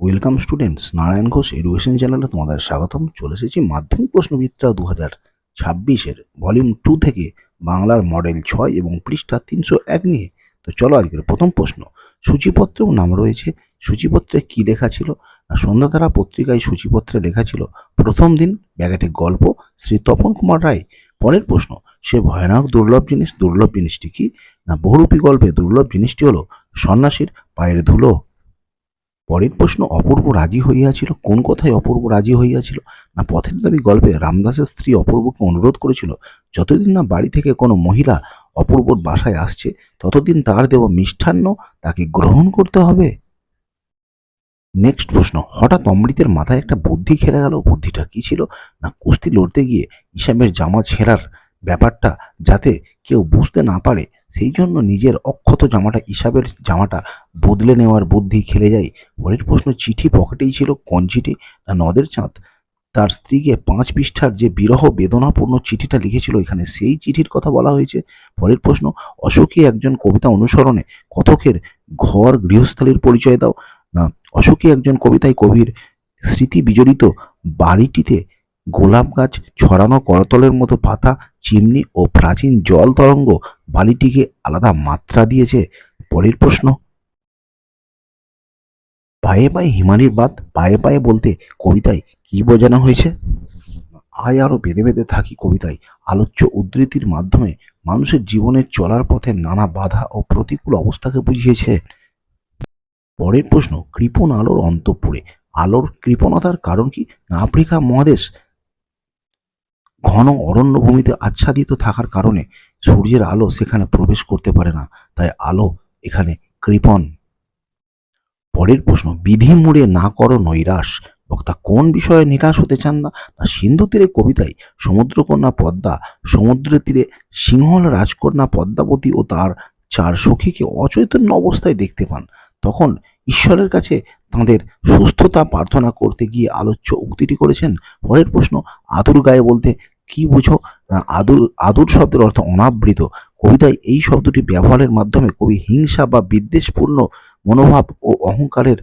Welcome students Narayan Ghosh education চ্যানেলে তোমাদের স্বাগতম। চলে এসেছি মাধ্যমিক প্রশ্নবিদ্যা দু হাজার ছাব্বিশের ভলিউম টু থেকে বাংলার মডেল ছয় এবং পৃষ্ঠা তিনশো এক নিয়ে। তো চলো আজকের প্রথম প্রশ্ন। সূচিপত্রেও নাম রয়েছে। সূচিপত্রে কি লেখা ছিল? না, সন্ধ্যাতারা পত্রিকায় সূচিপত্রে লেখা ছিল, প্রথম দিন ব্যাগেটে গল্প, শ্রী তপন কুমার রায়। পরের প্রশ্ন, সে ভয়ানক দুর্লভ জিনিস, দুর্লভ জিনিসটি কি? না, বহুরূপী গল্পে দুর্লভ জিনিসটি হলো, সন্ন্যাসীর পায়ের ধুলো। পরের প্রশ্ন, অপূর্ব রাজি হইয়াছিল? কোন কথায় অপূর্ব রাজি হইয়াছিল? না পথের দাবি গল্পে রামদাসের স্ত্রী অপূর্বকে অনুরোধ করেছিল, যতদিন না বাড়ি থেকে কোনো মহিলা অপূর্বর বাসায় আসছে, ততদিন তার দেওয়া মিষ্টান্ন তাকে গ্রহণ করতে হবে? নেক্সট প্রশ্ন, হঠাৎ অমৃতের মাথায় একটা বুদ্ধি খেলে গেল। বুদ্ধিটা কি ছিল? না কুস্তি লড়তে গিয়ে ইসামের জামা ছেঁড়ার ব্যাপারটা যাতে কেউ বুঝতে না পারে? সেই জন্য নিজের অক্ষত জামাটা, ইসাবের জামাটা বদলে নেওয়ার বুদ্ধি খেলে যায়। পরের প্রশ্ন, চিঠি পকেটেই ছিল কঞ্চিটি না নদের চাঁদ? তার স্ত্রীকে পাঁচ পৃষ্ঠার যে বিরহ বেদনাপূর্ণ চিঠিটা লিখেছিল, এখানে সেই চিঠির কথা বলা হয়েছে। পরের প্রশ্ন অশোকী একজন কবিতা অনুসরণে কথকের ঘর গৃহস্থালীর পরিচয় দাও? না অশোকী একজন কবিতায় কবির স্মৃতি বিজড়িত বাড়িটিতে গোলাপ গাছ, ছড়ানো করতলের মতো পাতা, চিমনি ও প্রাচীন জল তরঙ্গ বালিটিকে আলাদা মাত্রা দিয়েছে। পরের প্রশ্ন। পায়ে পায়ে হিমানির বাদ পায়ে পায়ে বলতে কবিতায় কি বোঝানো হয়েছে? আয় আরও বেঁধে বেঁধে থাকি কবিতায়। আলোচ্য উদ্ধৃতির মাধ্যমে মানুষের জীবনের চলার পথে নানা বাধা ও প্রতিকূল অবস্থাকে বুঝিয়েছে। পরের প্রশ্ন কৃপণ আলোর অন্তঃপুরে। আলোর কৃপণতার কারণ কি? আফ্রিকা মহাদেশ ঘন অরণ্যভূমিতে আচ্ছাদিত থাকার কারণে সূর্যের আলো সেখানে প্রবেশ করতে পারে না, তাই আলো এখানে কৃপণ। পরের প্রশ্ন, বিধি মুড়ে না করো নৈরাশ। বক্তা, কোন বিষয়ে নিরাশ হতে চান না? না, সিন্ধু তীরে কবিতায় সমুদ্রকন্যা পদ্মা সমুদ্র তীরে সিংহল রাজকন্যা পদ্মাবতী ও তার চার সখীকে অচৈতন্য অবস্থায় দেখতে পান। তখন ঈশ্বরের কাছে তাঁদের সুস্থতা প্রার্থনা করতে গিয়ে আলোচ্য উক্তিটি করেছেন। পরের প্রশ্ন, আতুর গায়ে বলতে কি বুঝো? না, আদুর আদুর শব্দের অর্থ অনাবৃত। কবিতায় এই শব্দটি ব্যবহারের মাধ্যমে কবি হিংসা বা বিদ্বেষপূর্ণ মনোভাব ও অহংকারের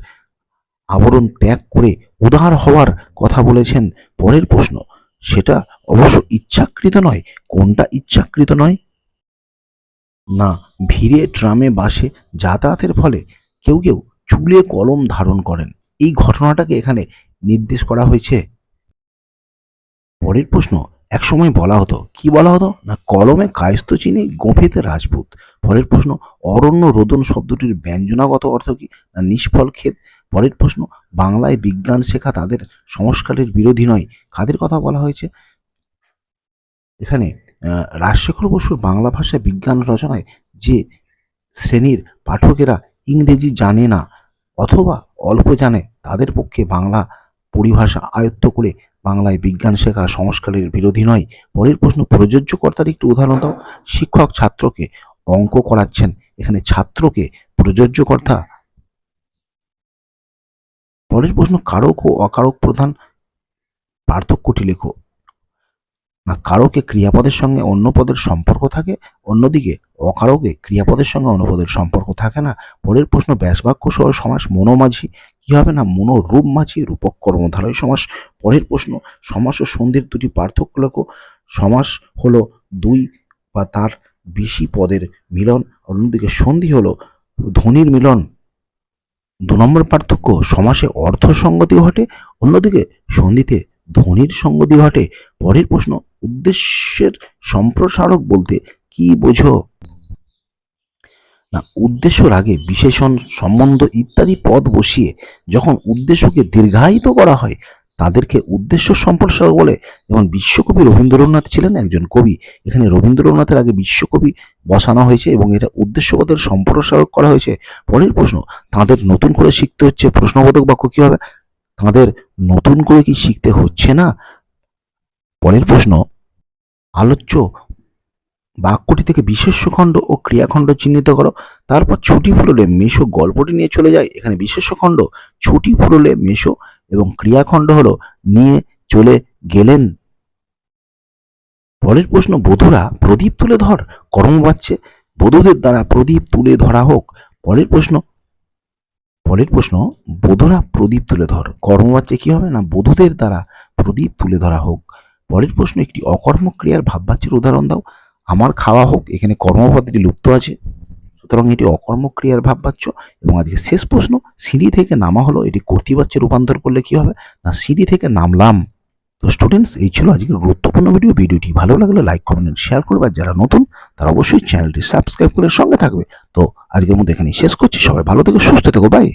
আবরণ ত্যাগ করে উদার হওয়ার কথা বলেছেন পরের প্রশ্ন। সেটা অবশ্য ইচ্ছাকৃত নয়। কোনটা ইচ্ছাকৃত নয়? না, ভিড়ে, ট্রামে, বাসে যাতায়াতের ফলে কেউ কেউ চুলে কলম ধারণ করেন। এই ঘটনাটাকে এখানে নির্দেশ করা হয়েছে। পরের প্রশ্ন একসময় বলা হতো, কি বলা হতো? না, কলমে কায়স্ত চিনি, গোঁফেতে রাজপুত। পরের প্রশ্ন, অরণ্য রোদন শব্দটির ব্যঞ্জনাগত অর্থ কি? না, নিষ্ফল ক্ষেত? পরের প্রশ্ন, বাংলায় বিজ্ঞান শেখা তাদের সংস্কারের বিরোধী নয়। কাদের কথা বলা হয়েছে? এখানে রাজশেখর বসুর বাংলা ভাষায় বিজ্ঞান রচনায় যে শ্রেণির পাঠকেরা ইংরেজি জানে না, অথবা অল্প জানে, তাদের পক্ষে বাংলা পরিভাষা আয়ত্ত করে বাংলায় বিজ্ঞান শেখা সংস্কারের বিরোধী নয়। পরের প্রশ্ন, প্রযোজ্যকর্তার একটি উদাহরণ দাও। শিক্ষক ছাত্রকে অঙ্ক করাচ্ছেন। এখানে ছাত্রকে প্রযোজ্য কর্তা পরের প্রশ্ন, কারক ও অকারক প্রধান পার্থক্যটি লেখো। না, কারকে ক্রিয়াপদের সঙ্গে অন্য পদের সম্পর্ক থাকে, অন্যদিকে অকারকে ক্রিয়াপদের সঙ্গে অন্য পদের সম্পর্ক থাকে না। পরের প্রশ্ন, ব্যাসবাক্য সহ সমাস মনোমাঝি কি হবে না মনো রূপ মাঝি রূপক কর্মধারয় সমাস? পরের প্রশ্ন, সমাস ও সন্ধির দুটি পার্থক্য লেখো। সমাস হলো দুই বা তার বেশি পদের মিলন অন্যদিকে সন্ধি হলো ধ্বনির মিলন। দু নম্বর পার্থক্য, সমাসে অর্থ সঙ্গতি ঘটে, অন্যদিকে সন্ধিতে ধ্বনির সঙ্গতি ঘটে। পরের প্রশ্ন, উদ্দেশ্যের সম্প্রসারক বলতে কি বোঝো? না উদ্দেশ্যর আগে বিশেষণ, সম্বন্ধ ইত্যাদি পদ বসিয়ে যখন উদ্দেশ্যকে দীর্ঘায়িত করা হয়, তাদেরকে উদ্দেশ্য সম্প্রসারক বলে যেমন বিশ্বকবি রবীন্দ্রনাথ ছিলেন একজন কবি। এখানে রবীন্দ্রনাথের আগে বিশ্বকবি বসানো হয়েছে এবং এটা উদ্দেশ্যপদের সম্প্রসারক করা হয়েছে। পরের প্রশ্ন, তাদের নতুন করে শিখতে হচ্ছে প্রশ্নবোধক বাক্য কি হবে? তাদের নতুন করে কি শিখতে হচ্ছে না? পরের প্রশ্ন, আলোচ্য বাক্যটি থেকে বিশেষ্য খণ্ড ও ক্রিয়াখণ্ড চিহ্নিত করো। তারপর ছুটি ফুরলে মেশো গল্পটি নিয়ে চলে যায়। এখানে বিশেষ্য খণ্ড ছুটি ফুরলে মেশো এবং ক্রিয়াখণ্ড হলো নিয়ে চলে গেলেন। পরের প্রশ্ন, বধুরা প্রদীপ তুলে ধর, কর্ম বাচ্ছে। বধূদের দ্বারা প্রদীপ তুলে ধরা হোক। পরের প্রশ্ন পরের প্রশ্ন, বধুরা প্রদীপ তুলে ধর, কর্ম কর্মবাচ্যে কি হবে না? বধূদের দ্বারা প্রদীপ তুলে ধরা হোক। পরের প্রশ্ন, একটি অকর্ম ক্রিয়ার ভাববাচ্যের উদাহরণ দাও। আমার খাওয়া হোক, এখানে কর্মপদটি লুপ্ত আছে। সুতরাং এটি অকর্মক্রিয়ার ভাববাচ্য এবং আজকে শেষ প্রশ্ন, সিঁড়ি থেকে নামা হলো, এটি কর্তৃবাচ্যে রূপান্তর করলে কি হবে? না, সিঁড়ি থেকে নামলাম। তো স্টুডেন্টস এই ছিল আজকের গুরুত্বপূর্ণ ভিডিও ভিডিওটি ভালো লাগলে লাইক কমেন্ট শেয়ার করবে। আর যারা নতুন, তারা অবশ্যই চ্যানেলটি সাবস্ক্রাইব করে সঙ্গে থাকবে। তো আজকের মধ্যে এখানে শেষ করছি। সবাই ভালো থেকো, সুস্থ থেকো। বাই